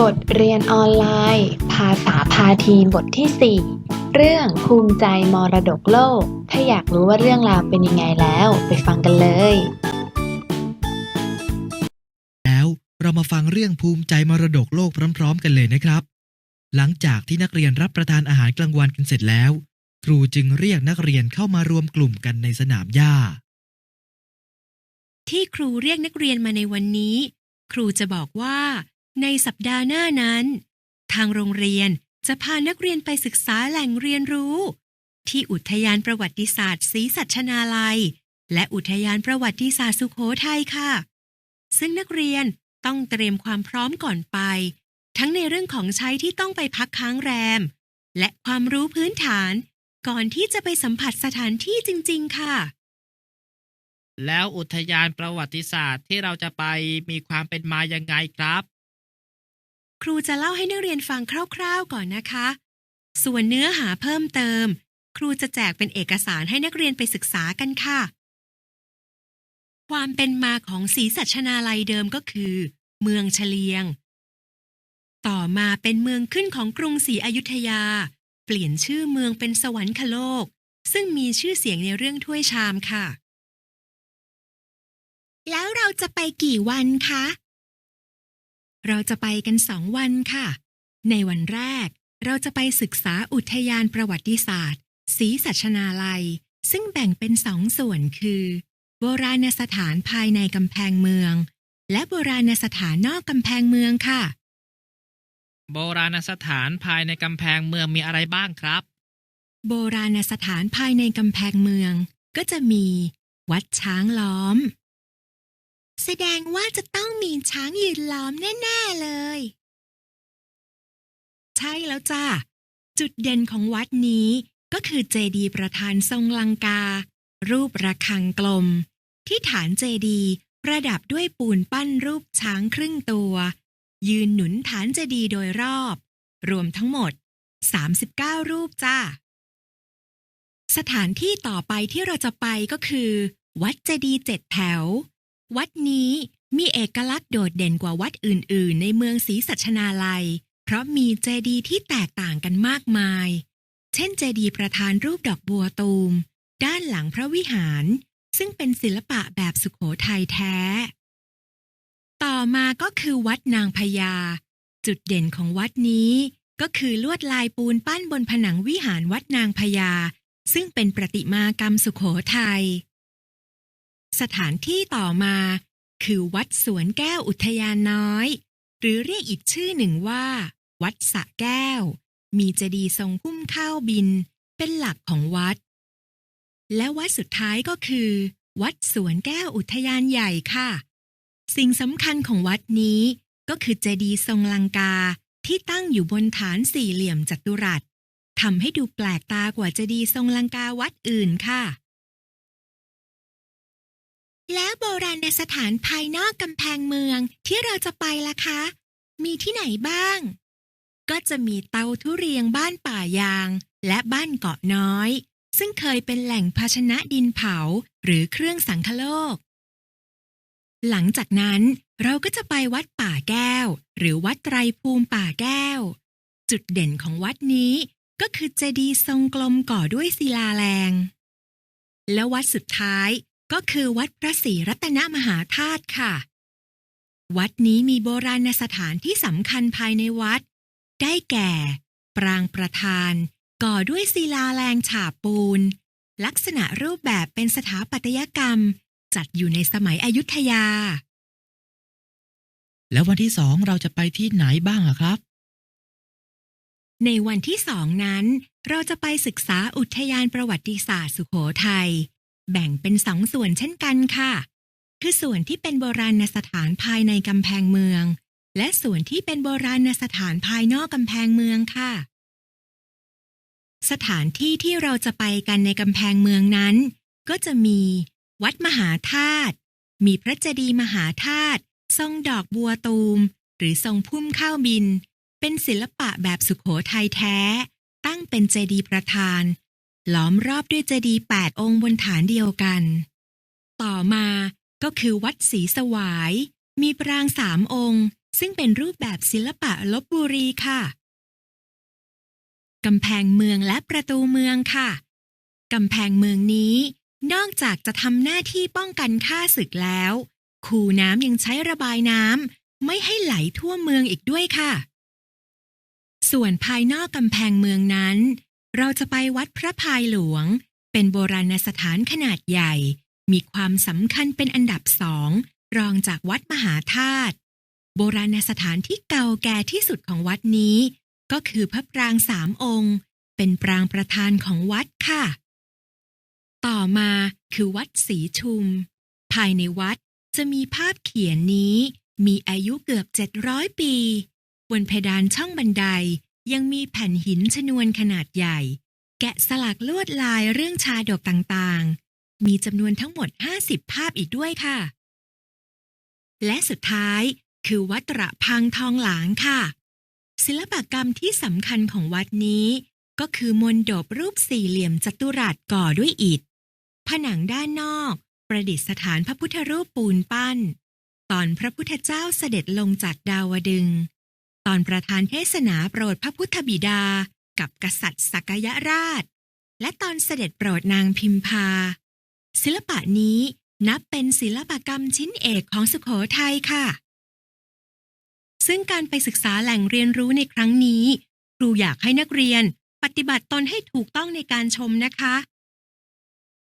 บทเรียนออนไลน์ ภาษาพาทีบทที่ 4 เรื่องภูมิใจมรดกโลก ถ้าอยากรู้ว่าเรื่องราวเป็นยังไงแล้ว ไปฟังกันเลย แล้วเรามาฟังเรื่องภูมิใจมรดกโลกพร้อม ๆ กันเลยนะครับ หลังจากที่นักเรียนรับประทานอาหารกลางวันกันเสร็จแล้ว ครูจึงเรียกนักเรียนเข้ามารวมกลุ่มกันในสนามหญ้า ที่ครูเรียกนักเรียนมาในวันนี้ ครูจะบอกว่า ในสัปดาห์หน้านั้น ทางโรงเรียนจะพานักเรียนไปศึกษาแหล่งเรียนรู้ ที่อุทยานประวัติศาสตร์ศรีสัชนาลัย และอุทยานประวัติศาสตร์สุโขทัยค่ะ ซึ่งนักเรียนต้องเตรียมความพร้อมก่อนไป ทั้งในเรื่องของใช้ที่ต้องไปพักค้างแรม และความรู้พื้นฐาน ก่อนที่จะไปสัมผัสสถานที่จริง ๆ ค่ะ แล้วอุทยานประวัติศาสตร์ที่เราจะไปมีความเป็นมายังไงครับ ครูจะเล่าให้นักเรียนฟังคร่าวๆก่อนนะคะ ส่วนเนื้อหาเพิ่มเติม ครูจะแจกเป็นเอกสารให้นักเรียนไปศึกษากันค่ะ ความเป็นมาของศรีสัชนาลัยเดิมก็คือ เมืองเฉลียง ต่อมาเป็นเมืองขึ้นของกรุงศรีอยุธยา เปลี่ยนชื่อเมืองเป็นสวรรคโลก ซึ่งมีชื่อเสียงในเรื่องถ้วยชามค่ะ แล้วเราจะไปกี่วันคะ เราจะไปกันสองวันค่ะ ในวันแรก เราจะไปศึกษาอุทยานประวัติศาสตร์ศรีสัชนาลัย ซึ่งแบ่งเป็นสองส่วนคือ โบราณสถานภายในกำแพงเมือง และโบราณสถานนอกกำแพงเมืองค่ะ โบราณสถานภายในกำแพงเมืองมีอะไรบ้างครับ โบราณสถานภายในกำแพงเมือง ก็จะมี วัดช้างล้อม แสดงว่าจะต้องมีช้างยืนล้อมแน่ ๆ เลย ใช่แล้วจ้าจุดเด่นของวัดนี้ก็คือเจดีย์ประธานทรงลังกา รูประฆังกลม ที่ฐานเจดีย์ประดับด้วยปูนปั้นรูปช้างครึ่งตัว ยืนหนุนฐานเจดีย์โดยรอบ รวมทั้งหมด 39 รูปจ้าสถานที่ต่อไปที่เราจะไปก็คือ วัดเจดีย์เจ็ดแถว วัดนี้มีเอกลักษณ์โดดเด่นกว่าวัดอื่น ๆ ในเมืองศรีสัชนาลัย เพราะมีเจดีย์ที่แตกต่างกันมากมาย เช่นเจดีย์ประธานรูปดอกบัวตูม ด้านหลังพระวิหาร ซึ่งเป็นศิลปะแบบสุขโขทัยแท้ ต่อมาก็คือวัดนางพญา จุดเด่นของวัดนี้ ก็คือลวดลายปูนปั้นบนผนังวิหารวัดนางพญา ซึ่งเป็นประติมากรรมสุขโขทัย สถานที่ต่อมา คือวัดสวนแก้วอุทยานน้อย หรือเรียกอีกชื่อหนึ่งว่า วัดสระแก้ว มีเจดีย์ทรงพุ่มข้าวบิน เป็นหลักของวัด และวัดสุดท้ายก็คือ วัดสวนแก้วอุทยานใหญ่ค่ะ สิ่งสำคัญของวัดนี้ ก็คือเจดีย์ทรงลังกาที่ตั้งอยู่บนฐานสี่เหลี่ยมจัตุรัสทำให้ดูแปลกตากว่าเจดีย์ทรงลังกาวัดอื่นค่ะ แล้วโบราณสถานภายนอกกำแพงเมืองที่เราจะไปล่ะคะ มีที่ไหนบ้าง ก็จะมีเตาทุเรียงบ้านป่ายาง และบ้านเกาะน้อย ซึ่งเคยเป็นแหล่งภาชนะดินเผาหรือเครื่องสังคโลก หลังจากนั้นเราก็จะไปวัดป่าแก้ว หรือวัดไตรภูมิป่าแก้ว จุดเด่นของวัดนี้ก็คือเจดีย์ทรงกลมก่อด้วยศิลาแรง และวัดสุดท้าย ก็คือวัดพระศรีรัตนมหาธาตุค่ะ วัดนี้มีโบราณสถานที่สำคัญภายในวัด ได้แก่ ปรางประธาน ก่อด้วยศิลาแรงฉาบปูน ลักษณะรูปแบบเป็นสถาปัตยกรรม จัดอยู่ในสมัยอยุธยา แล้ววันที่สองเราจะไปที่ไหนบ้างอะครับ ในวันที่สองนั้น เราจะไปศึกษาอุทยานประวัติศาสตร์สุโขทัย แบ่งเป็นสองส่วนเช่นกันค่ะ คือส่วนที่เป็นโบราณสถานภายในกำแพงเมือง และส่วนที่เป็นโบราณสถานภายนอกกำแพงเมืองค่ะ สถานที่ที่เราจะไปกันในกำแพงเมืองนั้น ก็จะมี วัดมหาธาตุมีพระเจดีย์มหาธาตุทรงดอกบัวตูม หรือทรงพุ่มข้าวบิน เป็นศิลปะแบบสุขโขทัยแท้ ตั้งเป็นเจดีย์ประธาน ล้อมรอบด้วยเจดีย์แปดองค์บนฐานเดียวกัน ต่อมาก็คือวัดศรีสวาย มีปรางสามองค์ ซึ่งเป็นรูปแบบศิลปะลบบุรีค่ะกำแพงเมืองและประตูเมืองค่ะกำแพงเมืองนี้ นอกจากจะทำหน้าที่ป้องกันค่าศึกแล้ว คูน้ำยังใช้ระบายน้ำไม่ให้ไหลทั่วเมืองอีกด้วยค่ะ ส่วนภายนอกกำแพงเมืองนั้น เราจะไปวัดพระพายหลวง เป็นโบราณสถานขนาดใหญ่ มีความสำคัญเป็นอันดับสอง รองจากวัดมหาธาตุ โบราณสถานที่เก่าแก่ที่สุดของวัดนี้ ก็คือพระปรางสามองค์ เป็นปรางประธานของวัดค่ะ ต่อมาคือวัดศรีชุม ภายในวัดจะมีภาพเขียนนี้ มีอายุเกือบ 700 ปี บนเพดานช่องบันได ยังมีแผ่นหินชนวนขนาดใหญ่ แกะสลักลวดลายเรื่องชาดกต่างๆ มีจำนวนทั้งหมด 50 ภาพอีกด้วยค่ะ และสุดท้ายคือวัดตระพังทองหลางค่ะ ศิลปกรรมที่สำคัญของวัดนี้ ก็คือมนดบรูปสี่เหลี่ยมจัตุรัสก่อด้วยอิฐ ผนังด้านนอก ประดิษฐานพระพุทธรูปปูนปั้น ตอนพระพุทธเจ้าเสด็จลงจากดาวดึง ตอนประธานเทศนาโปรดพระพุทธบิดา กับกษัตริย์สักยราช และตอนเสด็จโปรดนางพิมพา ศิลปะนี้นับเป็นศิลปกรรมชิ้นเอกของสุโขทัยค่ะ ซึ่งการไปศึกษาแหล่งเรียนรู้ในครั้งนี้ ครูอยากให้นักเรียนปฏิบัติตนให้ถูกต้องในการชมนะคะ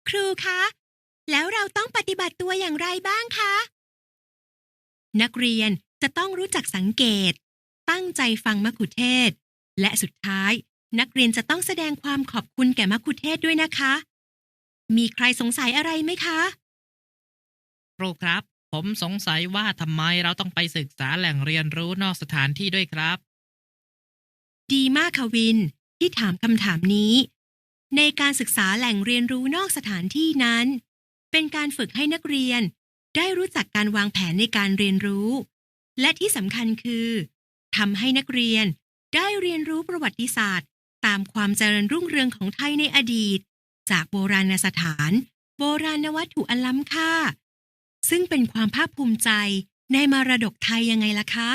ครูคะ แล้วเราต้องปฏิบัติตัวอย่างไรบ้างคะ นักเรียนจะต้องรู้จักสังเกต ตั้งใจฟังมคุเทศก์และสุดท้าย นักเรียนจะต้องแสดงความขอบคุณแก่มคุเทศก์ด้วยนะคะ มีใครสงสัยอะไรไหมคะครูครับ ผมสงสัยว่าทำไมเราต้องไปศึกษาแหล่งเรียนรู้นอกสถานที่ด้วยครับ ดีมากค่ะวิน ที่ถามคำถามนี้ ในการศึกษาแหล่งเรียนรู้นอกสถานที่นั้น เป็นการฝึกให้นักเรียนได้รู้จักการวางแผนในการเรียนรู้ และที่สำคัญคือ ทำให้นักเรียนได้เรียนรู้ประวัติศาสตร์ ตามความเจริญรุ่งเรืองของไทยในอดีต จากโบราณสถาน โบราณวัตถุอันล้ำค่า ซึ่งเป็นความภาคภูมิใจในมรดกไทยยังไงล่ะคะ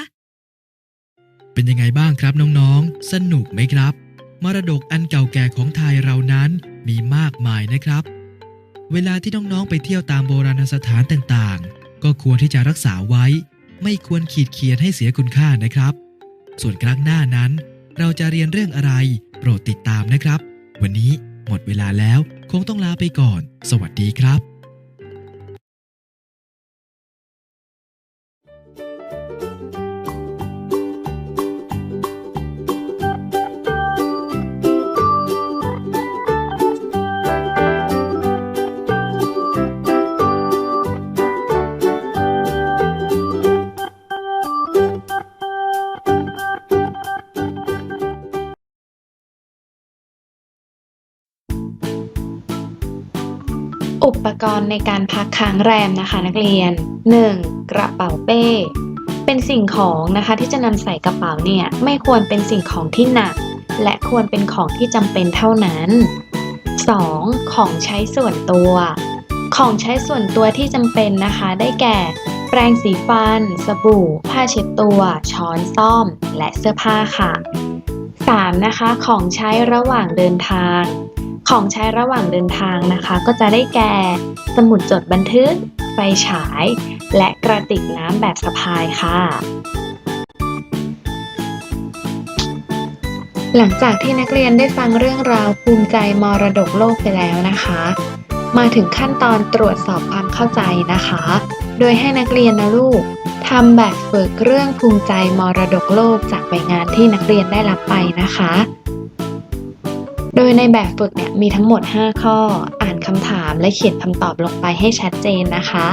เป็นยังไงบ้างครับน้องๆ สนุกไหมครับ มรดกอันเก่าแก่ของไทยเรานั้นมีมากมายนะครับ เวลาที่น้องๆไปเที่ยวตามโบราณสถานต่างๆ ก็ควรที่จะรักษาไว้ ไม่ควรขีดเขียนให้เสียคุณค่านะครับ ส่วนครั้งหน้านั้น เราจะเรียนเรื่องอะไร โปรดติดตามนะครับ วันนี้หมดเวลาแล้วคงต้องลาไปก่อน สวัสดีครับ ปกรณ์ในการพักค้างแรมนะคะนักเรียน 1. กระเป๋าเป้ เป็นสิ่งของนะคะที่จะนำใส่กระเป๋าเนี่ยไม่ควรเป็นสิ่งของที่หนัก และควรเป็นของที่จำเป็นเท่านั้น 2. ของใช้ส่วนตัว ของใช้ส่วนตัวที่จำเป็นนะคะได้แก่ แปรงสีฟัน สบู่ ผ้าเช็ดตัว ช้อนซ่อม และเสื้อผ้าค่ะ 3. นะคะของใช้ระหว่างเดินทาง ของใช้ระหว่างเดินทางนะคะ ก็จะได้แก่ สมุดจดบันทึก ไฟฉาย และกระติกน้ำแบบสะพายค่ะ หลังจากที่นักเรียนได้ฟังเรื่องราวภูมิใจมรดกโลกไปแล้วนะคะ มาถึงขั้นตอนตรวจสอบความเข้าใจนะคะ โดยให้นักเรียนนะลูกทำแบบฝึกเรื่องภูมิใจมรดกโลกจากใบงานที่นักเรียนได้รับไปนะคะ โดยในแบบฝึกเนี่ยมีทั้งหมด 5 ข้อ อ่านคำถามและเขียนคำตอบลงไปให้ชัดเจนนะคะ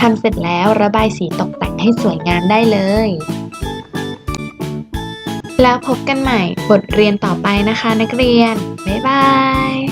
ทำเสร็จแล้วระบายสีตกแต่งให้สวยงามได้เลย แล้วพบกันใหม่บทเรียนต่อไปนะคะนักเรียน บ๊ายบาย